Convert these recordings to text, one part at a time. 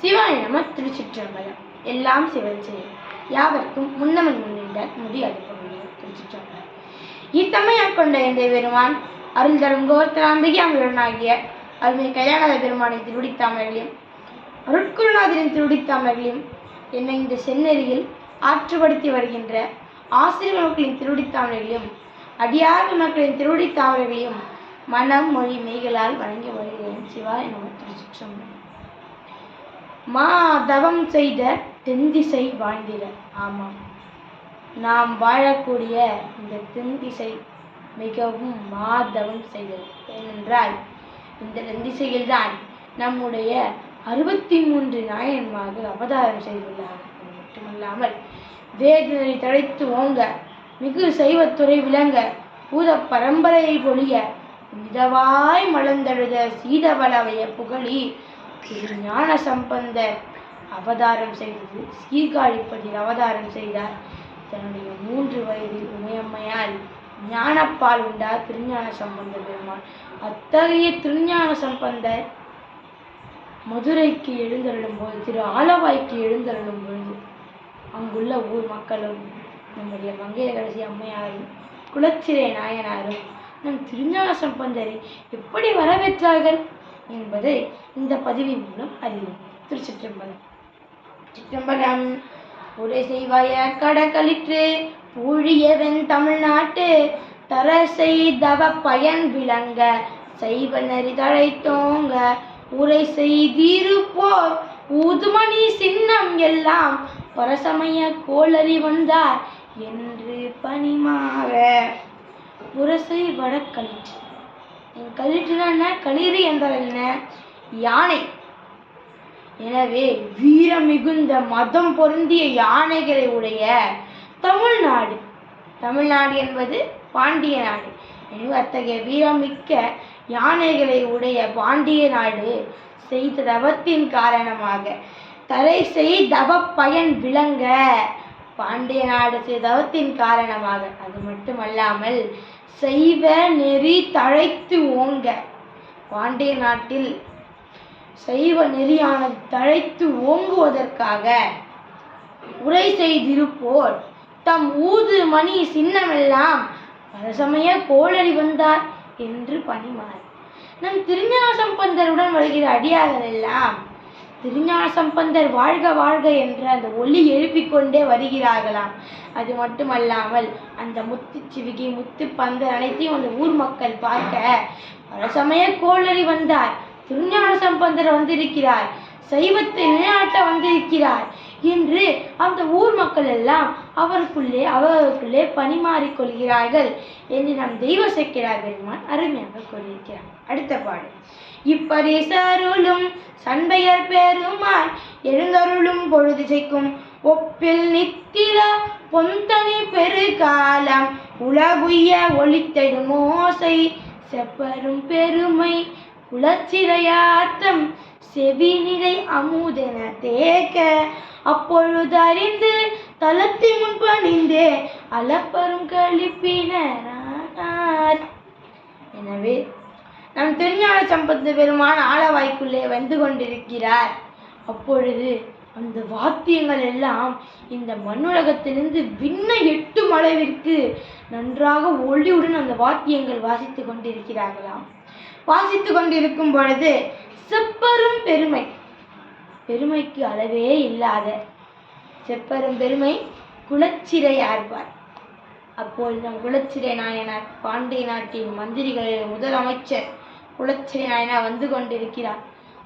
சிவாய நம திருச்சிற்றம்பலம். எல்லாம் சிவன் செய்யும் யாவர்க்கும் முன்னமன் முன்னின்ற முடி அளிப்பவர்கள் திருச்சிற்றம்பலம். இத்தமையாக கொண்ட இந்த பெருமான் அருள் தரும் கோர்த்தராம்பிகாமியுடனாகிய அருமை கல்யாண பெருமானை திருடித்தாமர்களையும் அருட்குருநாதரின் திருடித்தாமர்களையும் என்னை இந்த செந்நெறியில் ஆற்றுப்படுத்தி வருகின்ற ஆசிரியர் மக்களின் திருடித்தாமர்களையும் அடியார் மக்களின் திருடித்தாமர்களையும் மனம் மொழி மெய்களால் வழங்கி வருகிறேன் சிவாய நம திருச்சிற்றம்பலம். மா தவம் செய்த தென்திசை வாழ்ந்திட. ஆமாம். நாம் வாழக்கூடிய இந்த தென்திசை மிகவும் மாதவம் செய்தது. ஏனென்றால் இந்த தென்திசையில்தான் நம்முடைய அறுபத்தி மூன்று நாயன்மார்கள் அவதாரம் செய்துள்ளார்கள். மட்டுமல்லாமல் வேதனை தழைத்து ஓங்க மிகு சைவத்துறை விளங்க பூத பரம்பரையை பொழிய மிதவாய் மலர்ந்தெழுத சீதவளவைய புகழி திரு ஞான சம்பந்தர் அவதாரம் செய்தது. சீர்காழிப்பதில் அவதாரம் செய்தார். தன்னுடைய மூன்று வயதில் உமையம்மையால் ஞானப்பால் உண்டார் திருஞான சம்பந்தர் பெருமான் அத்தகைய திருஞான சம்பந்தர் மதுரைக்கு எழுந்தருளும் போது திரு ஆலவாய்க்கு எழுந்தருளும் பொழுது அங்குள்ள ஊர் மக்களும் நம்முடைய மங்கையகரசி அம்மையாரும் குலச்சிறை நாயனாரும் நம் திருஞான சம்பந்தரை எப்படி வரவேற்றார்கள்? என்பதை இந்த பதிவின் மூலம் அறிவோம். திருச்சிற்றம்பலம். சிற்றம்பலம் உரை செய்வாய கடகளிற்று பூழியவன் தமிழ்நாட்டு தர செய்தவ பயன் விளங்க செய்வ நெறி தழைத்தோங்க உரை செய்திருப்போர் ஊதுமணி சின்னம் எல்லாம் பரசமய கோளறி வந்தார் என்று பணிமாற. உரசை வடக்களிற்று கலிற்றுனா என்ன களிறு என்றால் என்ன யானை. எனவே வீரம் மிகுந்த மதம் பொருந்திய யானைகளை உடைய தமிழ்நாடு. தமிழ்நாடு என்பது பாண்டிய நாடு. எனவே அத்தகைய வீரமிக்க யானைகளை உடைய பாண்டிய நாடு செய்த தவத்தின் காரணமாக தலை செய் தவ பயன் விளங்க பாண்டிய நாடு செய்த தவத்தின் காரணமாக. அது மட்டுமல்லாமல் செய்வ நெறி தழைத்து ஓங்க. பாண்டிய நாட்டில் சைவ நெறியானது தழைத்து ஓங்குவதற்காக உரை செய்திருப்போர். தம் ஊது மணி சின்னமெல்லாம் பரசமய கோளறி வந்தார் என்று பணிமார். நம் திருஞான சம்பந்தருடன் வருகிற அடியார்கள் எல்லாம் திருஞான சம்பந்தர் வாழ்க வாழ்க என்ற அந்த ஒலி எழுப்பிக் கொண்டே வருகிறார்களாம். அது மட்டுமல்லாமல் அந்த முத்து சிவிகி முத்து பந்தர் அனைத்தையும் அந்த ஊர் மக்கள் பார்க்க பல சமய கோளறி வந்தார். திருஞான சம்பந்தர் வந்திருக்கிறார். சைவத்தை நிலைநாட்ட வந்திருக்கிறார். என்று அந்த ஊர் மக்கள் எல்லாம் அவருக்குள்ளே அவருக்குள்ளே பணிமாறிக் கொள்கிறார்கள் என்று நம் தெய்வ செக்கிறார் பெருமான் அருமையாக கூறியிருக்கிறார். அடுத்த பாடல். இப்பரிசருளும் சண்பையர் பெருமான் எழுந்தருளும் பொழுது செய்க்கும் ஒப்பில் நித்தில பொந்தனி பெருகாலம் உலகுய ஒளித்தடும் ஓசை செப்பரும் பெருமை குலச்சிறையாட்டம் செவிநிலை அமுதென தேக்க. அப்பொழுது அறிந்து தலத்தி முன் பணிந்தே அலப்பரும் எனவே நம் திருஞான சம்பந்த பெருமான் ஆலவாய்க்குள்ளே வந்து கொண்டிருக்கிறார். அப்பொழுது அந்த வாத்தியங்கள் எல்லாம் இந்த மண்ணுலகத்திலிருந்து விண்ண எட்டும் அளவிற்கு நன்றாக ஒளியுடன் அந்த வாத்தியங்கள் வாசித்து கொண்டிருக்கிறார்களாம். வாசித்து கொண்டிருக்கும் பொழுது செப்பரும் பெருமை. பெருமைக்கு அளவே இல்லாத செப்பரும் பெருமை குலச்சிறை ஆர்வார் அப்போது நம் குலச்சிறை நாயனார் பாண்டிய நாட்டின் மந்திரிகளில் முதலமைச்சர் குலச்சிறை நாயனார் வந்து கொண்டிருக்கிறார்.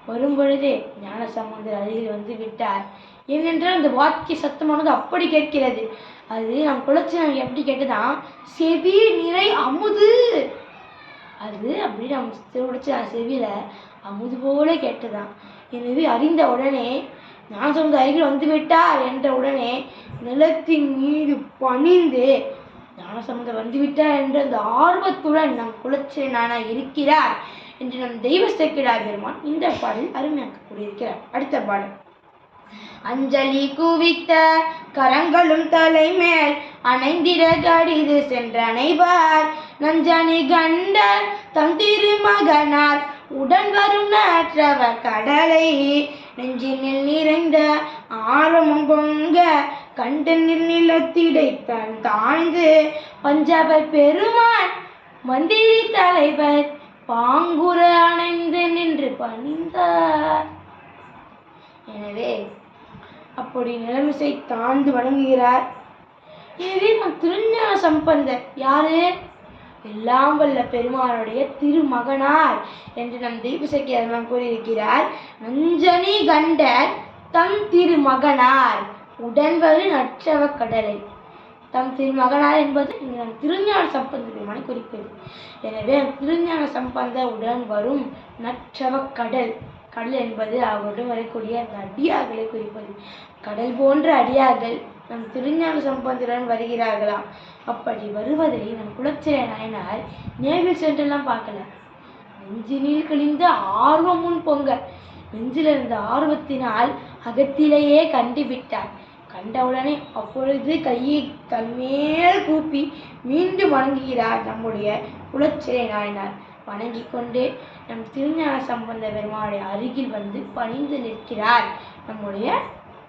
வரும்பொழுது ஞானசம்பந்தர் அருகில் வந்து விட்டார். ஏனென்றால் அந்த வாக்கிய சத்தமானது அப்படி கேட்கிறது. அது நம் குலச்சிறை எப்படி கேட்டதான் செவி நிறை அமுது. அது அப்படி நம்ம திருடிச்சு செவியில அமுது போல கேட்டுதான் எனவே அறிந்த உடனே நான் சொந்த அருகில் வந்து விட்டார் என்ற உடனே நிலத்தின் மீது பணிந்து ஞானசம்பந்தர் வந்து விட்டார் என்ற அந்த ஆர்வத்துடன் நம் குலச்சிறை நானா இருக்கிறார். என்று நம் தெய்வ சேர்க்கிறார் பெருமான் இந்த பாடல் அருமையாக கூறியிருக்கிறார். அடுத்த பாடல். அஞ்சலி குவித்த கரங்களும் தலைமேல் அணைந்திட கடிது சென்ற அனைவர் நஞ்சனி கண்டர் தம் திருமகனார். உடன் வரும் நாற்றவ கடலை. நெஞ்சினில் நிறைந்த ஆழமும் பொங்க கண்டனில் நிலத்திடைத்தான் தன் தாழ்ந்து. பஞ்சாபர் பெருமான் மந்திரி தலைவர். பாங்குற அணைந்து நின்று பணிந்தார். எனவே அப்படி நிலைமிசை தாழ்ந்து வணங்குகிறார். எனவே நம் திருஞான சம்பந்தர் யாரு? எல்லாம் வல்ல பெருமானுடைய திருமகனார் என்று நம் தீபசக்கியர் கூறியிருக்கிறார். நஞ்சனி கண்டர் தம் திருமகனார். உடன்வரு நற்றவ கடலை. தம் திருமகனார் என்பது நம் திருஞான சம்பந்தமான குறிப்பது எனவே திருஞான சம்பந்த உடன் வரும் நற்றவ கடல். கடல் என்பது அவருடன் வரக்கூடிய அந்த அடியார்களை குறிப்பது. கடல் போன்ற அடியார்கள் நம் திருஞான சம்பந்தருடன் வருகிறார்களாம். அப்படி வருவதை நம் குலச்சிறை நாயனார் நேரில் சென்றெல்லாம் பார்க்கல நெஞ்சினில் கழிந்த ஆர்வமுன் முன் பொங்க நெஞ்சில் ஆர்வத்தினால் அகத்திலேயே கண்டுவிட்டார் கண்டவுடனே அப்பொழுது கையை தன்மேல் கூப்பி மீண்டும் வணங்குகிறார் நம்முடைய குலச்சிறை நாயனார். வணங்கி கொண்டு நம் திருஞான சம்பந்த பெருமானுடைய அருகில் வந்து பணிந்து நிற்கிறார் நம்முடைய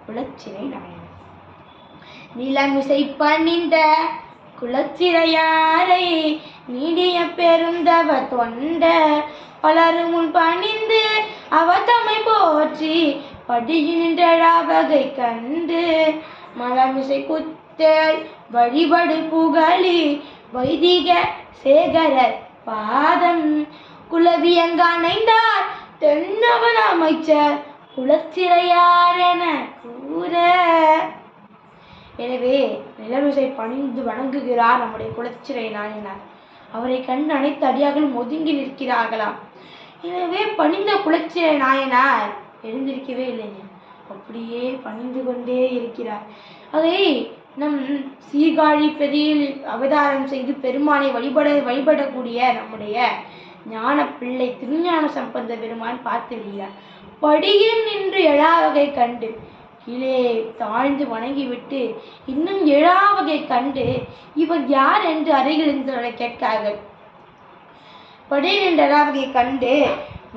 குலச்சிறை நாயனார். நிலமிசை பணிந்த குலச்சிறையாரை நீடிய பெருந்தவ தொண்ட பலரும் முன் பணிந்து அவதமை போற்றி படியின்றவகை கண்டு மலமிசை குத்தல் வழிபடு புகழி வைதிக சேகரர் பாதம் குலவியங்கானைந்தார் தென்னவன் அமைச்சர் குலச்சிறையார் என கூற. எனவே நிலமிசை பணிந்து வணங்குகிறார் நம்முடைய குலச்சிறை நாயனார். அவரை கண்டு அனைத்து அடியார்களும் ஒதுங்கி நிற்கிறார்களாம். எனவே பணிந்த குலச்சிறை நாயனார் எழுந்திருக்கவே இல்லைங்க. அப்படியே பணிந்து கொண்டே இருக்கிறார். அதை நம் சீர்காழி பெரியில் அவதாரம் செய்து பெருமானை வழிபட வழிபடக்கூடிய நம்முடைய ஞான பிள்ளை திருஞான சம்பந்த பெருமான் பார்த்து விடுகிறார். படியில் நின்று எழாவகை கண்டு கீழே தாழ்ந்து வணங்கிவிட்டு இன்னும் எழாவகை கண்டு இவர் யார் என்று அருகில் இருந்தவரை கேட்கார்கள் படியில் நின்று எழாவகை கண்டு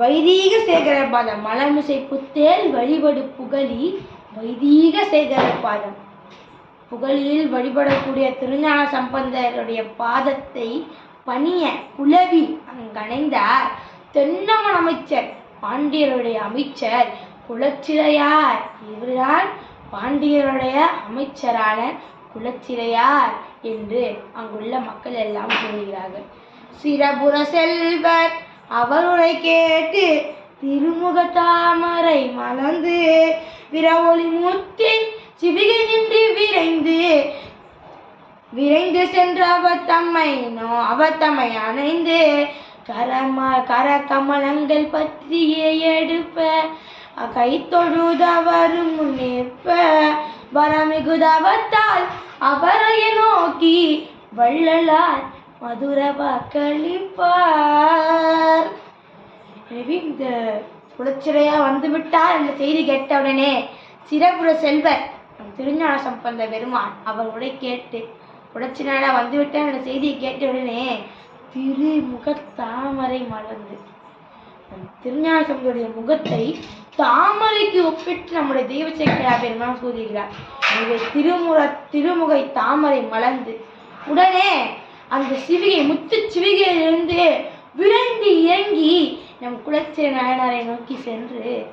வைதீக சேகர பாதம். மலமிசை புத்தேல் வழிபடு புகழி வைதீக சேகர பாதம். புகழில் வழிபடக்கூடிய திருஞான சம்பந்தருடைய பாதத்தை பணிய குலவி அங்கணைந்தார். தென்னமன் அமைச்சர் பாண்டியருடைய அமைச்சர் குலச்சிறையார். இவர்தான் பாண்டியருடைய அமைச்சரான குலச்சிறையார் என்று அங்குள்ள மக்கள் எல்லாம் கூறுகிறார்கள். சிறபுர செல்வர் அவருரை கேட்டு திருமுக தாமரை மலர்ந்து விரவொளி முத்தின் சிவிகை நின்று விரைந்து விரைந்து சென்ற அவர் தம்மை நோ அவர் தம்மை அணைந்து கரம கர கமலங்கள் பற்றியே எடுப்ப கை தொழுதவரும் முன்னேற்ப வரமிகுதவத்தால் அவரைய நோக்கி வள்ளலார் மதுர வாக்களிப்பார் எனவே இந்த குலச்சிறையா வந்து விட்டார் என்ற செய்தி கேட்டவுடனே சிறப்புற செல்வர் திருஞான சம்பந்த பெருமான் அவர் கேட்டு குலச்சிறையா வந்து விட்டார் என்ற செய்தியை கேட்டவுடனே திருமுக தாமரை மலர்ந்து திருஞான சம்பந்தருடைய முகத்தை தாமரைக்கு ஒப்பிட்டு நம்முடைய தெய்வச்சக்கரா பெருமான் கூறுகிறார். திருமுக திருமுற திருமுகை தாமரை மலர்ந்து உடனே அந்த சிவிகை முத்து சிவிகையிலிருந்து விரைந்து இறங்கி நம் குலச்சிறை நாயனாரை நோக்கி சென்று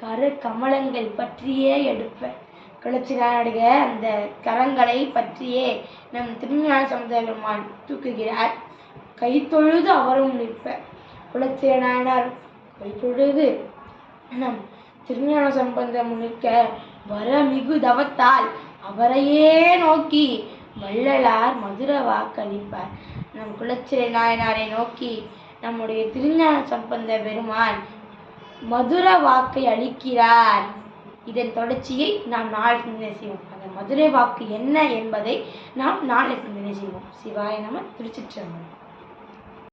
கரு கமலங்கள் பற்றியே எடுப்பேன் குலச்சிறையாருடைய அந்த கரங்களை பற்றியே நம் திருஞான சமுதாய பெருமான் தூக்குகிறார். கை தொழுது அவரும் நிற்ப குலச்சிறை நாயனார் கை தொழுது நம் திருஞான சம்பந்தம் நிற்க வர மிகு தவத்தால் அவரையே நோக்கி வள்ளலார் மதுர வாக்களிப்பார். நம் குலச்சிறை நாயனாரை நோக்கி நம்முடைய திருஞான சம்பந்த பெருமான் மதுர வாக்கை அளிக்கிறார். இதன் தொடர்ச்சியை நாம் நாளை சிந்தனை செய்வோம். அந்த மதுரை வாக்கு என்ன என்பதை நாம் நாளை சிந்தனை செய்வோம். சிவாய நம திருச்சிற்றம்பலம்.